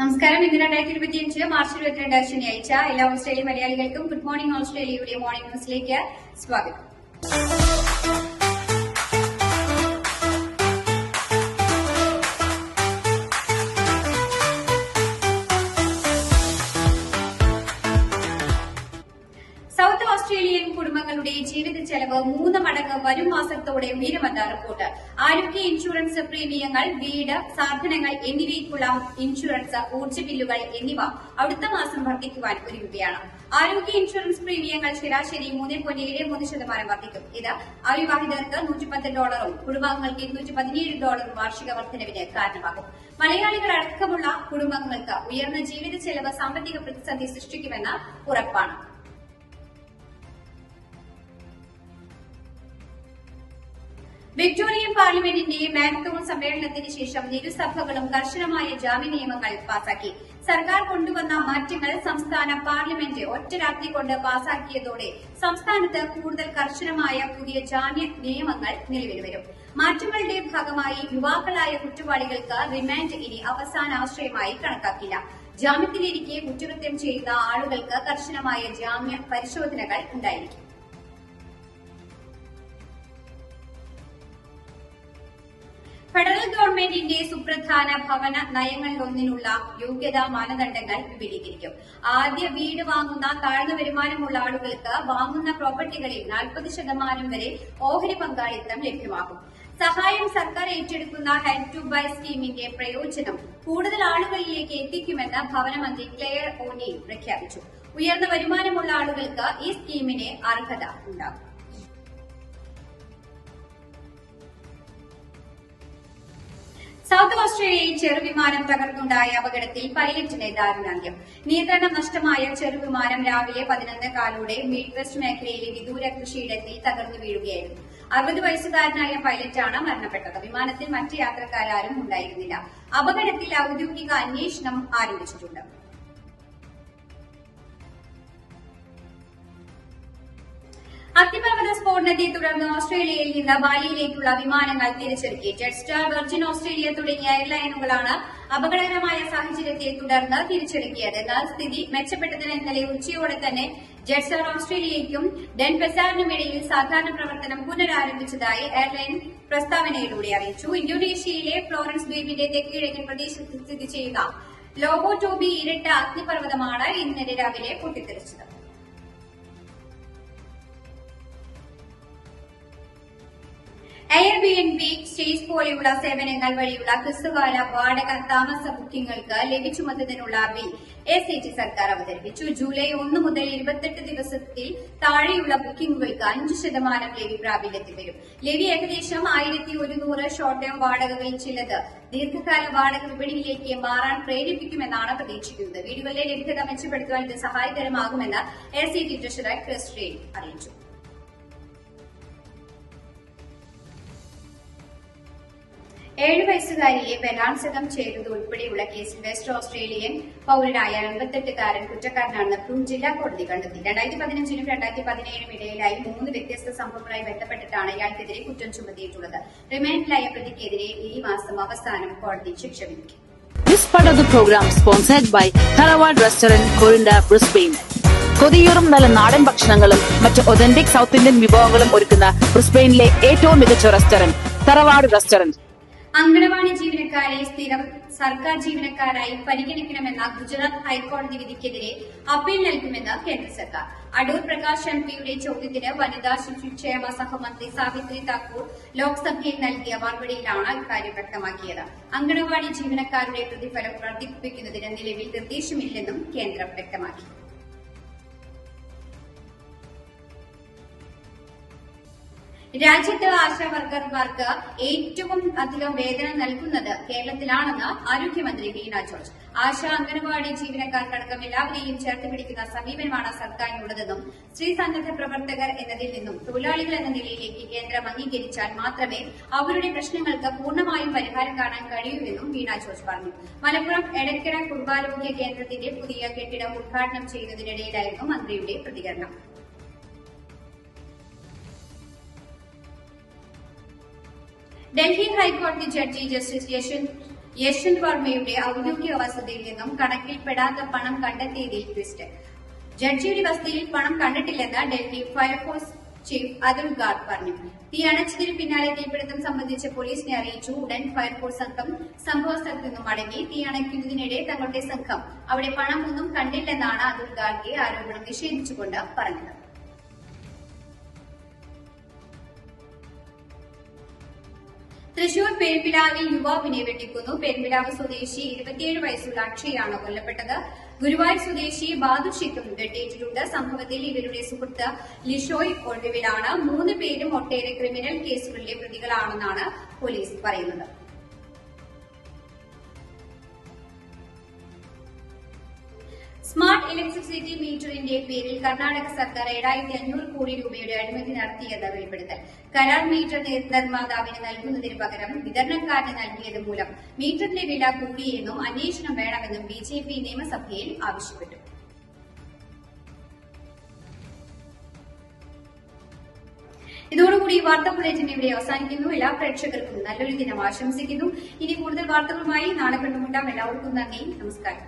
നമസ്കാരം. ഇന്ന് രണ്ടായിരത്തി ഇരുപത്തിയഞ്ച് മാർച്ച് ഇരുപത്തിരണ്ട് ശനിയാഴ്ച എല്ലാ ഓസ്ട്രേലിയ മലയാളികൾക്കും ഗുഡ് മോർണിംഗ് ഓസ്ട്രേലിയയുടെ മോർണിംഗ് ന്യൂസിലേക്ക് സ്വാഗതം. ജീവിത ചെലവ് മൂന്ന് മടങ്ങ് വരും മാസത്തോടെ ഉയരുമെന്ന് റിപ്പോർട്ട്. ആരോഗ്യ ഇൻഷുറൻസ് പ്രീമിയങ്ങൾ വീട് സാധനങ്ങൾ എന്നിവയ്ക്കുള്ള ഇൻഷുറൻസ് ഊർജ ബില്ലുകൾ എന്നിവ അടുത്ത മാസം വർദ്ധിക്കുവാൻ ഒരുങ്ങുകയാണ്. ആരോഗ്യ ഇൻഷുറൻസ് പ്രീമിയങ്ങൾ ശരാശരി മൂന്ന് പോയിന്റ് ഏഴ് മൂന്ന് ശതമാനം വർദ്ധിക്കും. ഇത് അവിവാഹിതർക്ക് നൂറ്റിപ്പത്ത് ഡോളറും കുടുംബാംഗങ്ങൾക്ക് ഇരുന്നൂറ്റി പതിനേഴ് ഡോളറും വാർഷിക വർധനവിന് കാരണമാകും. മലയാളികൾ അടക്കമുള്ള കുടുംബങ്ങൾക്ക് ഉയർന്ന ജീവിത ചെലവ് സാമ്പത്തിക പ്രതിസന്ധി സൃഷ്ടിക്കുമെന്ന് ഉറപ്പാണ്. വിക്ടോറിയൻ പാർലമെന്റിന്റെ മാരത്തോൺ സമ്മേളനത്തിന് ശേഷം ഇരുസഭകളും കർശനമായ ജാമ്യ നിയമങ്ങൾ പാസാക്കി. സർക്കാർ കൊണ്ടുവന്ന മാറ്റങ്ങൾ സംസ്ഥാന പാർലമെന്റ് ഒറ്റ രാത്രി കൊണ്ട് പാസാക്കിയതോടെ സംസ്ഥാനത്ത് കൂടുതൽ കർശനമായ പുതിയ ജാമ്യ നിയമങ്ങൾ നിലവിൽ വരും. മാറ്റങ്ങളുടെ ഭാഗമായി യുവാക്കളായ കുറ്റവാളികൾക്ക് റിമാൻഡ് ഇനി അവസാന ആശ്രയമായി കണക്കാക്കില്ല. ജാമ്യത്തിലിരിക്കെ കുറ്റകൃത്യം ചെയ്യുന്ന ആളുകൾക്ക് കർശനമായ ജാമ്യ പരിശോധനകൾ ഉണ്ടായിരിക്കും. ഫെഡറൽ ഗവൺമെന്റിന്റെ സുപ്രധാന ഭവന നയങ്ങളിലൊന്നിനുള്ള യോഗ്യതാ മാനദണ്ഡങ്ങൾ വിപുലീകരിക്കും. ആദ്യ വീട് വാങ്ങുന്ന താഴ്ന്ന വരുമാനമുള്ള ആളുകൾക്ക് വാങ്ങുന്ന പ്രോപ്പർട്ടികളിൽ നാൽപ്പത് ശതമാനം വരെ ഓഹരി പങ്കാളിത്തം ലഭ്യമാകും. സഹായം സർക്കാർ ഏറ്റെടുക്കുന്ന ഹെൽപ് ടു ബൈ സ്കീമിന്റെ പ്രയോജനം കൂടുതൽ ആളുകളിലേക്ക് എത്തിക്കുമെന്ന് ഭവനമന്ത്രി ക്ലെയർ ഓണി പ്രഖ്യാപിച്ചു. ഉയർന്ന വരുമാനമുള്ള ആളുകൾക്ക് ഈ സ്കീമിന് അർഹത ഉണ്ടാകും. സൗത്ത് ഓസ്ട്രേലിയയിൽ ചെറുവിമാനം തകർന്നുണ്ടായ അപകടത്തിൽ പൈലറ്റിന് ദാരുണാന്ത്യം നിയന്ത്രണം നഷ്ടമായ ചെറുവിമാനം രാവിലെ പതിനൊന്ന് കാലോടെ മിഡ് വെസ്റ്റ് മേഖലയിലെ വിദൂര കൃഷിയിടത്തിൽ തകർന്നു വീഴുകയായിരുന്നു. അറുപത് വയസ്സുകാരനായ പൈലറ്റാണ് മരണപ്പെട്ടത്. വിമാനത്തിൽ മറ്റ് യാത്രക്കാരും ഉണ്ടായിരുന്നില്ല. അപകടത്തിൽ ഔദ്യോഗിക അന്വേഷണം ആരംഭിച്ചിട്ടുണ്ട്. സ്ഫോടനത്തെ തുടർന്ന് ഓസ്ട്രേലിയയിൽ നിന്ന് ബാലിയിലേക്കുള്ള വിമാനങ്ങൾ തിരിച്ചിറക്കി ജെറ്റ്സ്റ്റാർ വെർജിൻ ഓസ്ട്രേലിയ തുടങ്ങിയ എയർലൈനുകളാണ് അപകടകരമായ സാഹചര്യത്തെ തുടർന്ന് തിരിച്ചിറക്കിയത് എന്നാൽ സ്ഥിതി മെച്ചപ്പെട്ടതിന് ഇന്നലെ ഉച്ചയോടെ തന്നെ ജെറ്റ്സ്റ്റാർ ഓസ്ട്രേലിയയ്ക്കും ഡെൻ ഇടയിൽ സാധാരണ പ്രവർത്തനം പുനരാരംഭിച്ചതായി എയർലൈൻ പ്രസ്താവനയിലൂടെ അറിയിച്ചു. ഇന്തോനേഷ്യയിലെ ഫ്ലോറൻസ് ദ്വീപിന്റെ തെക്കുകിഴക്കൻ പ്രദേശത്ത് സ്ഥിതി ലോഗോ ടോബി ഇരട്ട അഗ്നിപർവതമാണ് ഇന്നലെ രാവിലെ പൊട്ടിത്തെറിച്ചത്. Airbnb stays പോലെയുള്ള സേവനങ്ങൾ വഴിയുള്ള ക്രിസ്തുകാല വാടക താമസ ബുക്കിംഗുകൾക്ക് ലഭിച്ചു ചുമത്തുന്നതിനുള്ള ബിൽ എ സി ടി സർക്കാർ അവതരിപ്പിച്ചു. ജൂലൈ ഒന്ന് മുതൽ ഇരുപത്തെട്ട് ദിവസത്തിൽ താഴെയുള്ള ബുക്കിംഗുകൾക്ക് അഞ്ച് ശതമാനം ലെവി പ്രാബല്യത്തിൽ വരും. ലെവി ഏകദേശം ആയിരത്തി ഒരുന്നൂറ് ഷോർട്ട് ടേം വാടകകളിൽ ചിലത് ദീർഘകാല വാടക വിപണിയിലേക്ക് മാറാൻ പ്രേരിപ്പിക്കുമെന്നാണ് പ്രതീക്ഷിക്കുന്നത്. വീടുകളിലെ ലഭ്യത മെച്ചപ്പെടുത്തുവാൻ ഇത് സഹായകരമാകുമെന്ന് A C T treasurer Chris അറിയിച്ചു. ഏഴ് വയസ്സുകാരിയെ ബലാത്സംഗം ചെയ്തത് ഉൾപ്പെടെയുള്ള കേസിൽ വെസ്റ്റ് ഓസ്ട്രേലിയൻ പൌരനായ എൺപത്തെട്ടുകാരൻ കുറ്റക്കാരനാണെന്ന് പ്രൂം ജില്ലാ കോടതി കണ്ടെത്തി. രണ്ടായിരത്തി പതിനഞ്ചിനും രണ്ടായിരത്തി പതിനേഴിനും ഇടയിലായി മൂന്ന് വ്യത്യസ്ത സംഭവങ്ങളുമായി ബന്ധപ്പെട്ടിട്ടാണ് ഇയാൾക്കെതിരെ കുറ്റം ചുമത്തിയിട്ടുള്ളത്. റിമാൻഡിലായ പ്രതിക്കെതിരെ ഈ മാസം അവസാനം കോടതി ശിക്ഷ വിധിക്കും. This program sponsored by Restaurant, Corinda, Brisbane. കൊതിയൂറും നല്ല നാടൻ ഭക്ഷണങ്ങളും മറ്റ് ഒതന്റിക് സൗത്ത് ഇന്ത്യൻ വിഭവങ്ങളും ഒരുക്കുന്ന ബ്രിസ്ബെയിനിലെ ഏറ്റവും മികച്ച റെസ്റ്റോറന്റ് തറവാട് റെസ്റ്റോറന്റ് അങ്കണവാടി ജീവനക്കാരെ സ്ഥിരം സർക്കാർ ജീവനക്കാരായി പരിഗണിക്കണമെന്ന ഗുജറാത്ത് ഹൈക്കോടതി വിധിക്കെതിരെ അപ്പീൽ നൽകുമെന്ന് കേന്ദ്ര സർക്കാർ. അടൂർ പ്രകാശ് എം പിയുടെ ചോദ്യത്തിന് വനിതാ ശിശുക്ഷേമ സഹമന്ത്രി സാവിത്രി താക്കൂർ ലോക്സഭയിൽ നൽകിയ മറുപടിയിലാണ് ഇക്കാര്യം വ്യക്തമാക്കിയത്. അങ്കണവാടി ജീവനക്കാരുടെ പ്രതിഫലം വർദ്ധിപ്പിക്കുന്നതിന് നിലവിൽ നിർദ്ദേശമില്ലെന്നും കേന്ദ്രം വ്യക്തമാക്കി. രാജ്യത്ത് ആശാ വർക്കർമാർക്ക് ഏറ്റവും അധികം വേതനം നൽകുന്നത് കേരളത്തിലാണെന്ന് ആരോഗ്യമന്ത്രി വീണ ജോർജ്. ആശാ അംഗനവാടി ജീവനക്കാർക്കടക്കം എല്ലാവരെയും ചേർത്ത് പിടിക്കുന്ന സമീപനമാണ് സർക്കാരിനുള്ളതെന്നും സ്ത്രീ സന്നദ്ധ പ്രവർത്തകർ എന്നതിൽ നിന്നും തൊഴിലാളികൾ എന്ന നിലയിലേക്ക് കേന്ദ്രം അംഗീകരിച്ചാൽ മാത്രമേ അവരുടെ പ്രശ്നങ്ങൾക്ക് പൂർണമായും പരിഹാരം കാണാൻ കഴിയൂവെന്നും വീണ ജോർജ് പറഞ്ഞു. മലപ്പുറം എടക്കര കുടുംബാരോഗ്യ കേന്ദ്രത്തിന്റെ പുതിയ കെട്ടിടം ഉദ്ഘാടനം ചെയ്യുന്നതിനിടയിലായിരുന്നു മന്ത്രിയുടെ പ്രതികരണം. ഡൽഹി ഹൈക്കോടതി ജഡ്ജി ജസ്റ്റിസ് യശ്വന്ത് യശ്വന്ത് വർമ്മയുടെ ഔദ്യോഗിക വസതിയിൽ നിന്നും കണക്കിൽപ്പെടാത്ത പണം കണ്ടെത്തിയതിൽ ട്വിസ്റ്റ്. ജഡ്ജിയുടെ വസതിയിൽ പണം കണ്ടിട്ടില്ലെന്ന് Delhi fire force chief Atul Garg പറഞ്ഞു. തീ അണച്ചതിന് പിന്നാലെ തീപിടുത്തം സംബന്ധിച്ച് പോലീസിനെ അറിയിച്ചു. ഉടൻ ഫയർഫോഴ്സ് സംഘം സംഭവസ്ഥലത്ത് നിന്നും മടങ്ങി. തീ അണയ്ക്കുന്നതിനിടെ തങ്ങളുടെ സംഘം അവിടെ പണമൊന്നും കണ്ടില്ലെന്നാണ് അതുൽ ഗാർഗെ ആരോപണം നിഷേധിച്ചുകൊണ്ട് പറഞ്ഞത്. തൃശൂർ പെരുമ്പിലാവിൽ യുവാവിനെ വെട്ടിക്കുന്നു. പെരുമ്പിലാവ് സ്വദേശി ഇരുപത്തിയേഴ് വയസ്സുള്ള അക്ഷയാണ് കൊല്ലപ്പെട്ടത്. ഗുരുവായൂർ സ്വദേശി ബാദുഷിക്കും വെട്ടേറ്റിട്ടുണ്ട് സംഭവത്തിൽ ഇവരുടെ സുഹൃത്ത് ലിഷോയ് ഒഴിവിലാണ് മൂന്ന് പേരും ഒട്ടേറെ ക്രിമിനൽ കേസുകളിലെ പ്രതികളാണെന്നാണ് പോലീസ് പറയുന്നത്. സ്മാർട്ട് ഇലക്ട്രിസിറ്റി മീറ്ററിന്റെ പേരിൽ കർണാടക സർക്കാർ ഏഴായിരത്തി അഞ്ഞൂറ് കോടി രൂപയുടെ അഴിമതി നടത്തിയത് വെളിപ്പെടുത്തൽ. കരാർ മീറ്റർ നിർമ്മാതാവിന് നൽകുന്നതിന് പകരം വിതരണക്കാരന് നൽകിയത് മൂലം മീറ്ററിന്റെ വില കൂടിയെന്നും അന്വേഷണം വേണമെന്നും ബി ജെ പി നിയമസഭയിൽ ആവശ്യപ്പെട്ടു. ഇതോടുകൂടി വാർത്താ ബുള്ളറ്റിൻ ഇവിടെ അവസാനിക്കുന്നു. എല്ലാ പ്രേക്ഷകർക്കും നല്ലൊരു ദിനം ആശംസിക്കുന്നു. ഇനി കൂടുതൽ വാർത്തകളുമായി നാളെ കണ്ടുമുട്ടാം. എല്ലാവർക്കും നന്ദി. നമസ്കാരം.